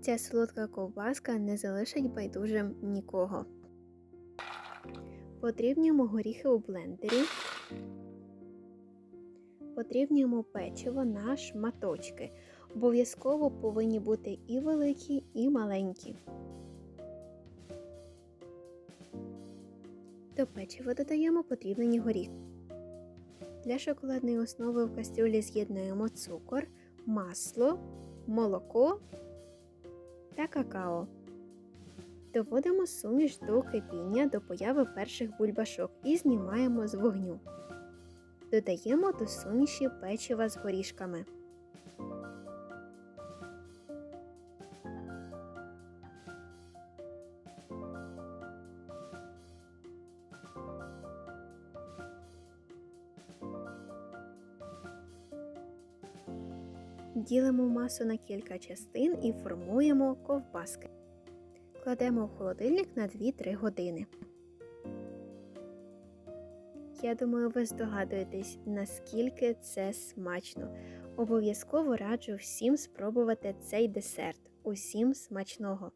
Ця солодка ковбаска не залишить байдужим нікого. Подрібнюємо горіхи у блендері. Подрібнюємо печиво на шматочки. Обов'язково повинні бути і великі, і маленькі. До печива додаємо подрібнені горіхи. Для шоколадної основи в кастрюлі з'єднуємо цукор, масло, молоко та какао. Доводимо суміш до кипіння до появи перших бульбашок і знімаємо з вогню. Додаємо до суміші печива з горішками. Ділимо масу на кілька частин і формуємо ковбаски. Кладемо в холодильник на 2-3 години. Я думаю, ви здогадуєтесь, наскільки це смачно. Обов'язково раджу всім спробувати цей десерт. Усім смачного!